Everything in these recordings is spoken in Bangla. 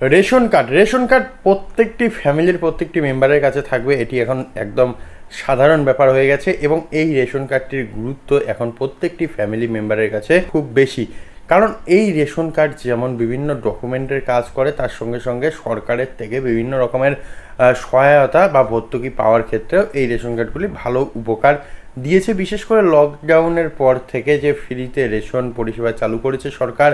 রেশন কার্ড রেশন কার্ড প্রত্যেকটি ফ্যামিলির প্রত্যেকটি মেম্বারের কাছে থাকবে। এটি এখন একদম সাধারণ ব্যাপার হয়ে গেছে এবং এই রেশন কার্ডটির গুরুত্ব এখন প্রত্যেকটি ফ্যামিলি মেম্বারের কাছে খুব বেশি। কারণ এই রেশন কার্ড যেমন বিভিন্ন ডকুমেন্টের কাজ করে, তার সঙ্গে সঙ্গে সরকারের থেকে বিভিন্ন রকমের সহায়তা বা ভর্তুকি পাওয়ার ক্ষেত্রেও এই রেশন কার্ডগুলি ভালো উপকার দিয়েছে। বিশেষ করে লকডাউনের পর থেকে যে ফ্রিতে রেশন পরিষেবা চালু করেছে সরকার,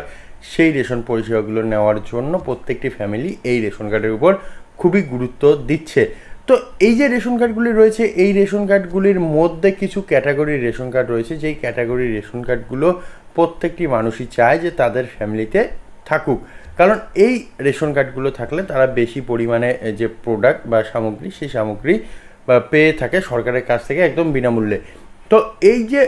সেই রেশন পরিষেবাগুলো নেওয়ার জন্য প্রত্যেকটি ফ্যামিলি এই রেশন কার্ডের উপর খুবই গুরুত্ব দিচ্ছে। তো এই যে রেশন কার্ডগুলি রয়েছে, এই রেশন কার্ডগুলির মধ্যে কিছু ক্যাটাগরির রেশন কার্ড রয়েছে। যেই ক্যাটাগরির রেশন কার্ডগুলো প্রত্যেকটি মানুষই চায় যে তাদের ফ্যামিলিতে থাকুক। কারণ এই রেশন কার্ডগুলো থাকলে তারা বেশি পরিমাণে যে প্রোডাক্ট বা সামগ্রী, সেই সামগ্রী পেয়ে থাকে সরকারের কাছ থেকে একদম বিনামূল্যে। তো এই যে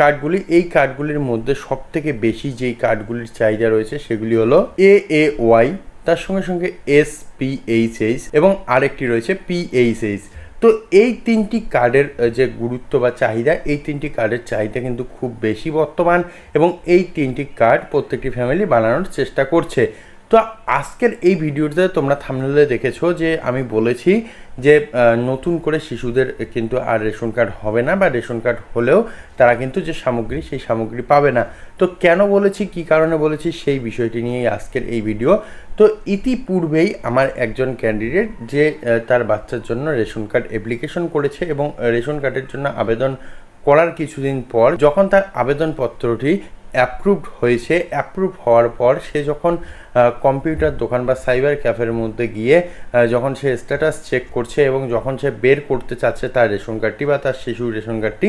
কার্ডগুলি, এই কার্ডগুলির মধ্যে সব থেকে বেশি যেই কার্ডগুলির চাহিদা রয়েছে সেগুলি হলো এ এ ওয়াই তার সঙ্গে সঙ্গে এস পি এইচ এইচ এবং আরেকটি রয়েছে পি এইচ এইচ তো এই তিনটি কার্ডের যে গুরুত্ব বা চাহিদা, এই তিনটি কার্ডের চাহিদা কিন্তু খুব বেশি বর্তমান এবং এই তিনটি কার্ড প্রত্যেকটি ফ্যামিলি বানানোর চেষ্টা করছে। তো আজকের এই ভিডিওতে তোমরা থামনেলে দেখেছ যে আমি বলেছি যে নতুন করে শিশুদের কিন্তু আর রেশন কার্ড হবে না বা রেশন কার্ড হলেও তারা কিন্তু যে সামগ্রী, সেই সামগ্রী পাবে না। তো কেন বলেছি, কি কারণে বলেছি, সেই বিষয়টি নিয়েই আজকের এই ভিডিও। তো ইতিপূর্বেই আমার একজন ক্যান্ডিডেট যে তার বাচ্চার জন্য রেশন কার্ড অ্যাপ্লিকেশন করেছে এবং রেশন কার্ডের জন্য আবেদন করার কিছুদিন পর, যখন তার আবেদনপত্রটি অ্যাপ্রুভড হয়েছে অ্যাপ্রুভ হওয়ার পর সে যখন কম্পিউটার দোকান বা সাইবার ক্যাফের মধ্যে গিয়ে যখন সে স্ট্যাটাস চেক করছে এবং যখন সে বের করতে চাচ্ছে তার রেশন কার্ডটি বা তার শিশুর রেশন কার্ডটি,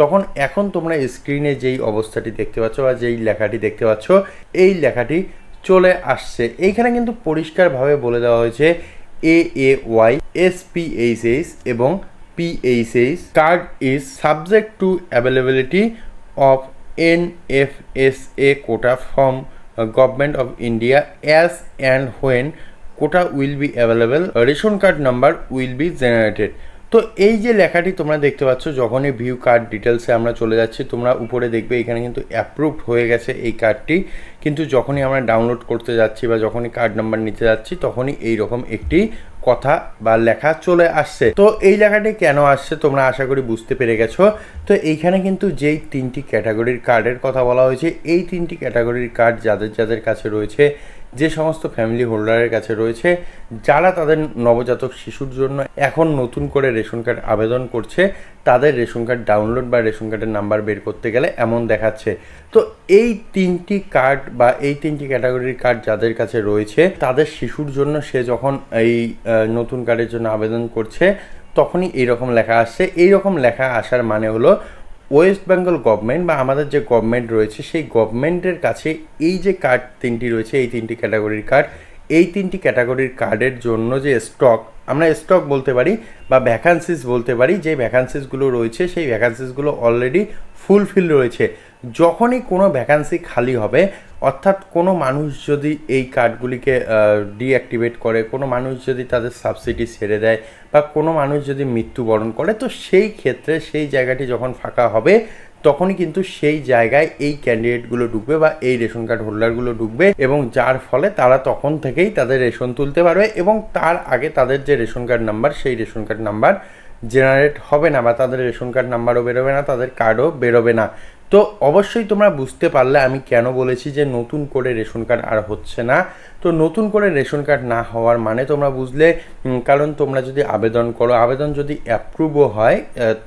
তখন এখন তোমরা স্ক্রিনে যেই অবস্থাটি দেখতে পাচ্ছ বা যেই লেখাটি দেখতে পাচ্ছ, এই লেখাটি চলে আসছে। এইখানে কিন্তু পরিষ্কারভাবে বলে দেওয়া হয়েছে A A Y S P H H এবং PHS card is subject to availability of NFSA quota from uh, Government of India as when quota will be available a ration card number will be generated. তো এই যে লেখাটি তোমরা দেখতে পাচ্ছ যখনই ভিউ কার্ড ডিটেলসে আমরা চলে যাচ্ছি তোমরা উপরে দেখবে এখানে কিন্তু অ্যাপ্রুভড হয়ে গেছে এই কার্ডটি কিন্তু যখনই আমরা ডাউনলোড করতে যাচ্ছি বা যখনই কার্ড নাম্বার নিতে যাচ্ছি তখনই এই রকম একটি কথা বা লেখা চলে আসছে। তো এই লেখাটি কেন আসছে তোমরা আশা করি বুঝতে পেরে গেছো। তো এইখানে কিন্তু যেই তিনটি ক্যাটাগরির কার্ডের কথা বলা হয়েছে, এই তিনটি ক্যাটাগরির কার্ড যাদের যাদের কাছে রয়েছে যে সমস্ত ফ্যামিলি হোল্ডারের কাছে রয়েছে, যারা তাদের নবজাতক শিশুর জন্য এখন নতুন করে রেশন কার্ড আবেদন করছে, তাদের রেশন কার্ড ডাউনলোড বা রেশন কার্ডের নাম্বার বের করতে গেলে এমন দেখাচ্ছে। তো এই তিনটি কার্ড বা এই তিনটি ক্যাটাগরির কার্ড যাদের কাছে রয়েছে, তাদের শিশুর জন্য সে যখন এই নতুন কার্ডের জন্য আবেদন করছে, তখনই এইরকম লেখা আসছে। এইরকম লেখা আসার মানে হলো ওয়েস্ট বেঙ্গল গভর্নমেন্ট বা আমাদের যে গভর্নমেন্ট রয়েছে, সেই গভর্নমেন্টের কাছে এই যে কার্ড তিনটি রয়েছে, এই তিনটি ক্যাটাগরির কার্ড এই তিনটি ক্যাটাগরির কার্ডের জন্য যে স্টক আমরা স্টক বলতে পারি বা ভ্যাকান্সিস বলতে পারি, যে ভ্যাকান্সিসগুলো রয়েছে, সেই ভ্যাকান্সিসগুলো অলরেডি ফুলফিল রয়েছে। যখনই কোনো ভ্যাকান্সি খালি হবে, অর্থাৎ কোনো মানুষ যদি এই কার্ডগুলিকে ডিঅ্যাক্টিভেট করে, কোনো মানুষ যদি তাদের সাবসিডি ছেড়ে দেয় বা কোনো মানুষ যদি মৃত্যুবরণ করে, তো সেই ক্ষেত্রে সেই জায়গাটি যখন ফাঁকা হবে তখনই কিন্তু সেই জায়গায় এই ক্যান্ডিডেটগুলো ঢুকবে বা এই রেশন কার্ড হোল্ডারগুলো ঢুকবে এবং যার ফলে তারা তখন থেকেই তাদের রেশন তুলতে পারবে এবং তার আগে তাদের যে রেশন কার্ড নাম্বার সেই রেশন কার্ড নাম্বার জেনারেট হবে না বা তাদের রেশন কার্ড নাম্বারও বেরোবে না, তাদের কার্ডও বেরোবে না। তো অবশ্যই তোমরা বুঝতে পারলে আমি কেন বলেছি যে নতুন করে রেশন কার্ড আর হচ্ছে না। তো নতুন করে রেশন কার্ড না হওয়ার মানে তোমরা বুঝলে কারণ তোমরা যদি আবেদন করো, আবেদন যদি অ্যাপ্রুভও হয়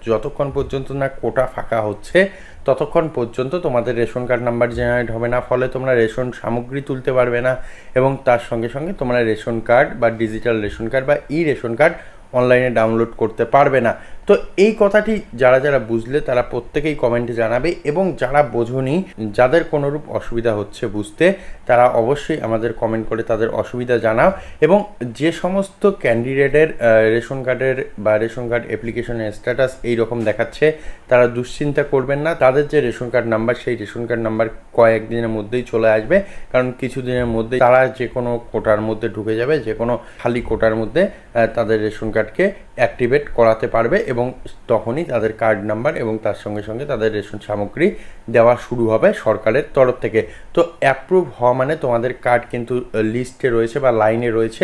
যতক্ষণ পর্যন্ত না কোটা ফাঁকা হচ্ছে, ততক্ষণ পর্যন্ত তোমাদের রেশন কার্ড নাম্বার জেনারেট হবে না। ফলে তোমরা রেশন সামগ্রী তুলতে পারবে না এবং তার সঙ্গে সঙ্গে তোমরা রেশন কার্ড বা ডিজিটাল রেশন কার্ড বা ই রেশন কার্ড অনলাইনে ডাউনলোড করতে পারবে না। তো এই কথাটি যারা যারা বুঝলে তারা প্রত্যেকেই কমেন্টে জানাবে এবং যারা বোঝনি যাদের কোনোরূপ অসুবিধা হচ্ছে বুঝতে, তারা অবশ্যই আমাদের কমেন্ট করে তাদের অসুবিধা জানাও এবং যে সমস্ত ক্যান্ডিডেটের রেশন কার্ডের বা রেশন কার্ড অ্যাপ্লিকেশনের স্ট্যাটাস এই রকম দেখাচ্ছে, তারা দুশ্চিন্তা করবেন না। তাদের যে রেশন কার্ড নাম্বার, সেই রেশন কার্ড নাম্বার কয়েকদিনের মধ্যেই চলে আসবে। কারণ কিছুদিনের মধ্যে তারা যে কোনো কোটার মধ্যে ঢুকে যাবে, যে কোনো খালি কোটার মধ্যে তাদের রেশন কার্ডকে অ্যাক্টিভেট করাতে পারবে এবং তখনই তাদের কার্ড নাম্বার এবং তার সঙ্গে সঙ্গে তাদের রেশন সামগ্রী দেওয়া শুরু হবে সরকারের তরফ থেকে। তো অ্যাপ্রুভ হওয়া মানে তোমাদের কার্ড কিন্তু লিস্টে রয়েছে বা লাইনে রয়েছে।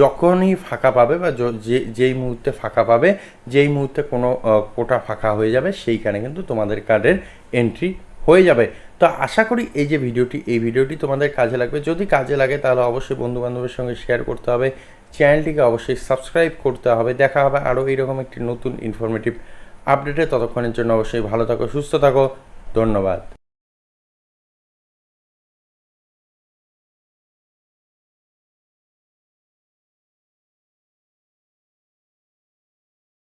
যখনই ফাঁকা পাবে বা যে যেই মুহূর্তে ফাঁকা পাবে, যেই মুহূর্তে কোনো কোটা ফাঁকা হয়ে যাবে, সেইখানে কিন্তু তোমাদের কার্ডের এন্ট্রি হয়ে যাবে। তো আশা করি এই যে ভিডিওটি, এই ভিডিওটি তোমাদের কাজে লাগবে। যদি কাজে লাগে তাহলে অবশ্যই বন্ধু বান্ধবের সঙ্গে শেয়ার করতে হবে। চ্যানেলটিকে অবশ্যই সাবস্ক্রাইব করতে হবে। দেখা হবে আরও এইরকম একটি নতুন ইনফরমেটিভ আপডেটে ততক্ষণের জন্য অবশ্যই ভালো থাকো, সুস্থ থাকো। ধন্যবাদ।